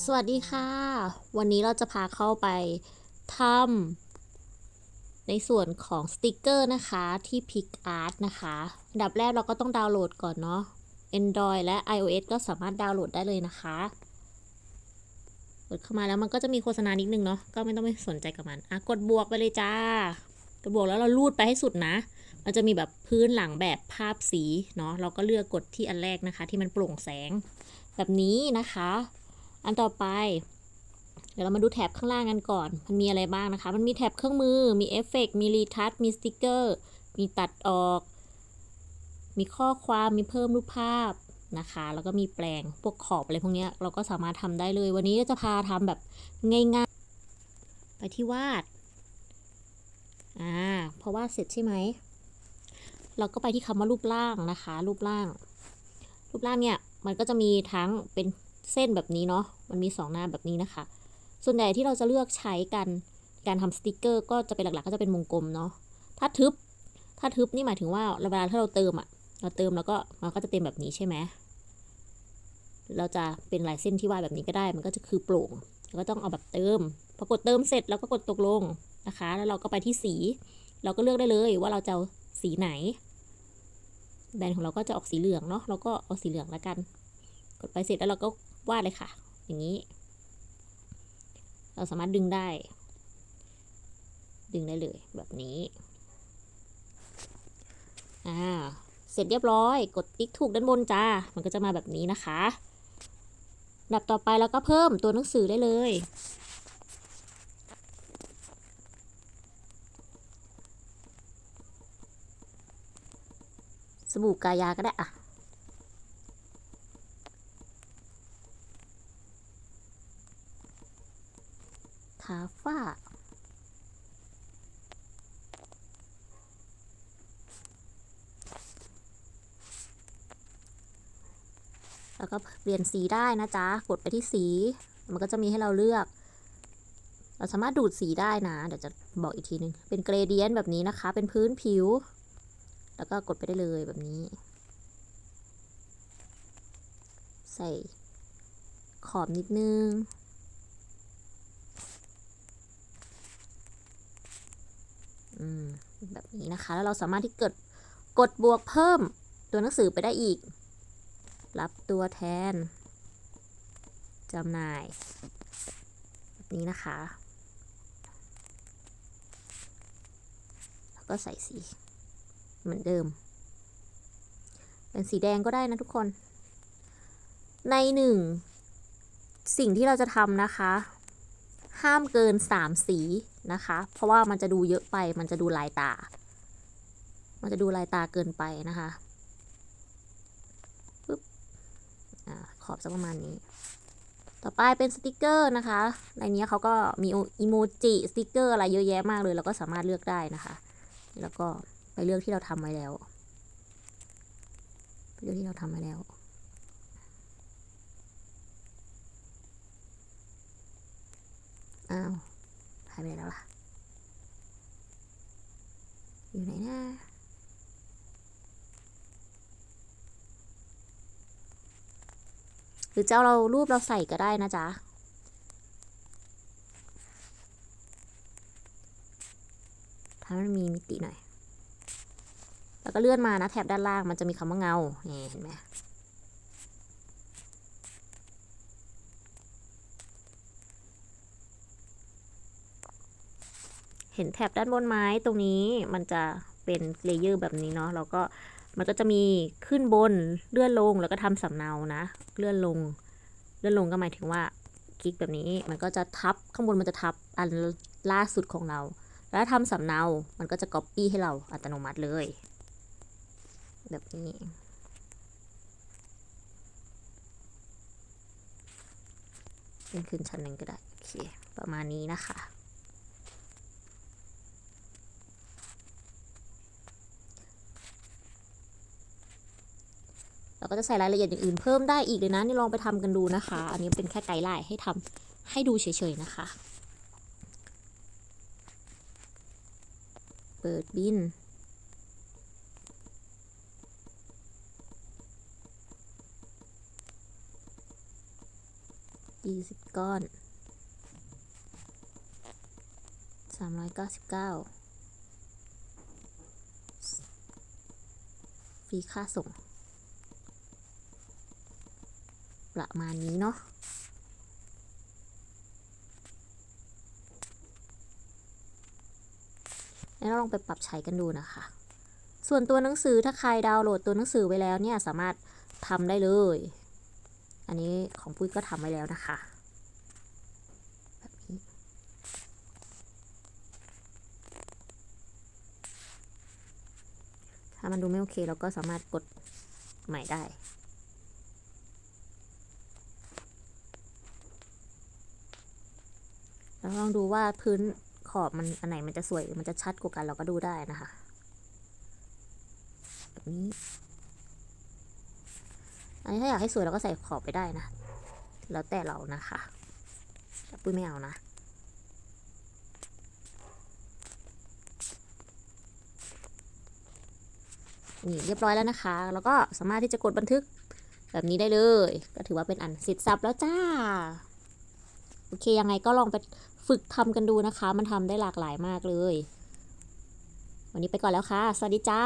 สวัสดีค่ะ วันนี้เราจะพาเข้าไปทำในส่วนของสติกเกอร์นะคะที่ PicArt นะคะอันดับแรกเราก็ต้องดาวน์โหลดก่อนเนาะ Android และ iOS ก็สามารถดาวน์โหลดได้เลยนะคะกดเข้ามาแล้วมันก็จะมีโฆษณานิดนึงเนาะก็ไม่ต้องไปสนใจกับมันอะกดบวกไปเลยจ้ากดบวกแล้วเราลูดไปให้สุดนะ มันจะมีแบบพื้นหลังแบบภาพสีเนาะเราก็เลือกกดที่อันแรกนะคะ ที่มันโปร่งแสง แบบนี้นะคะ อันต่อไป เดี๋ยวเรามาดูแท็บข้างล่างกันก่อน มันมีอะไรบ้างนะคะ มันมีแท็บเครื่องมือ มีเอฟเฟกต์มีรีทัช มีสติกเกอร์ มีตัดออก มีข้อความ มีเพิ่มรูปภาพนะคะ แล้วก็มีแปลง พวกขอบอะไรพวกเนี้ยเราก็สามารถทำได้เลย วันนี้จะพาทำแบบง่ายๆ ไปที่วาด อ่า เพอวาดเสร็จใช่ไหม เราก็ไปที่คำว่ารูปร่างนะคะ รูปร่าง รูปร่างเนี่ย มันก็จะมีทั้งเป็น เส้นแบบนี้เนาะ มันมีสองหน้าแบบนี้นะคะ ส่วนใหญ่ที่เราจะเลือกใช้กัน การทำสติกเกอร์ก็จะเป็นหลักๆก็จะเป็นวงกลมเนาะ ถ้าทึบ ถ้าทึบนี่หมายถึงว่าเวลาถ้าเราเติมอะเราเติมแล้วก็มันก็จะเป็นแบบนี้ใช่ไหมเราจะเป็นลายเส้นที่วาดแบบนี้ก็ได้ มันก็จะคือโปร่งก็ต้องเอาแบบเติม พอกดเติมเสร็จเราก็กดตกลงนะคะ แล้วเราก็ไปที่สี เราก็เลือกได้เลยว่าเราจะเอาสีไหน แบรนด์ของเราก็จะออกสีเหลืองเนาะ เราก็เอาสีเหลืองแล้วกัน กดไปเสร็จแล้วเราก็ วาดเลยค่ะ อย่างนี้ เราสามารถดึงได้ ดึงได้เลยแบบนี้อ่าเสร็จเรียบร้อย กดติ๊กถูกด้านบนจ้า มันก็จะมาแบบนี้นะคะดับต่อไปเราก็เพิ่มตัวหนังสือได้เลย สบู่กายาก็ได้อะ ทาฝ้า แล้วก็เปลี่ยนสีได้นะจ๊ะ กดไปที่สี มันก็จะมีให้เราเลือก เราสามารถดูดสีได้นะ เดี๋ยวจะบอกอีกทีนึง เป็นเกรเดียนแบบนี้นะคะ เป็นพื้นผิว แล้วก็กดไปได้เลยแบบนี้ ใส่ขอบนิดนึง อืม แบบนี้นะคะ แล้วเราสามารถที่กดกดบวกเพิ่มตัวหนังสือไปได้อีก รับตัวแทนจำหน่าย แบบนี้นะคะ แล้วก็ใส่สีเหมือนเดิม เป็นสีแดงก็ได้นะทุกคน ในหนึ่งสิ่งที่เราจะทำนะคะ ห้ามเกิน3สี นะคะ เพราะว่ามันจะดูเยอะไป มันจะดูลายตา มันจะดูลายตาเกินไปนะคะปึ๊บอ่าขอบสักประมาณนี้ ต่อไปเป็นสติกเกอร์นะคะ ในนี้เขาก็มีอีโมจิสติกเกอร์อะไรเยอะแยะมากเลย เราก็สามารถเลือกได้นะคะ แล้วก็ไปเลือกที่เราทำไว้แล้ว ไปเลือกที่เราทำไว้แล้วอ้าว หายไปไหนแล้วล่ะ อยู่ไหนนะหรือเจะเอาเรารูปเราใส่ก็ได้นะจ๊ะถ้ามันมีมิติหน่อย แล้วก็เลื่อนมานะแถบด้านล่างมันจะมีคำว่าเงาเห็นไหม เห็นแถบด้านบนไม้ตรงนี้มันจะเป็นเลเยอร์แบบนี้เนาะแล้วก็มันก็จะมีขึ้นบนเลื่อนลงแล้วก็ทำสำเนานะ เลื่อนลง เลื่อนลงก็หมายถึงว่าคลิกแบบนี้มันก็จะทับข้างบนมันจะทับอันล่าสุดของเรา แล้วทำสำเนา มันก็จะ copy ให้เราอัตโนมัติเลย แบบนี้เป็นขึ้นชั้นหนึ่งก็ได้โอเคประมาณนี้นะคะ เรา ก็จะใส่รายละเอียดอย่างอื่นเพิ่มได้อีกเลยนะนี่ลองไปทำกันดูนะคะ อันนี้เป็นแค่ไกด์ไลน์ให้ทำให้ดูเฉยๆนะคะ เปิดบินยี่สิบก้อนสามร้อยเก้าสิบเก้าฟรีค่าส่ง ประมาณนี้เนาะแล้วลองไปปรับใช้กันดูนะคะ ส่วนตัวหนังสือถ้าใครดาวน์โหลดตัวหนังสือไว้แล้วเนี่ยสามารถทำได้เลย อันนี้ของปุ้ยก็ทำไว้แล้วนะคะแบบนี้ถ้ามันดูไม่โอเคเราก็สามารถกดใหม่ได้ ลองดูว่าพื้นขอบมันอันไหนมันจะสวยหรือมันจะชัดกว่ากันเราก็ดูได้นะคะแบบนี้ อันนี้ถ้าอยากให้สวยเราก็ใส่ขอบไปได้นะ แล้วแต่เรานะคะปุ้ยไม่เอานะนี่เรียบร้อยแล้วนะคะ แล้วก็สามารถที่จะกดบันทึกแบบนี้ได้เลย ก็ถือว่าเป็นอันเสร็จสับแล้วจ้า โอเคยังไงก็ลองไปฝึกทำกันดูนะคะ มันทำได้หลากหลายมากเลย วันนี้ไปก่อนแล้วค่ะ สวัสดีจ้า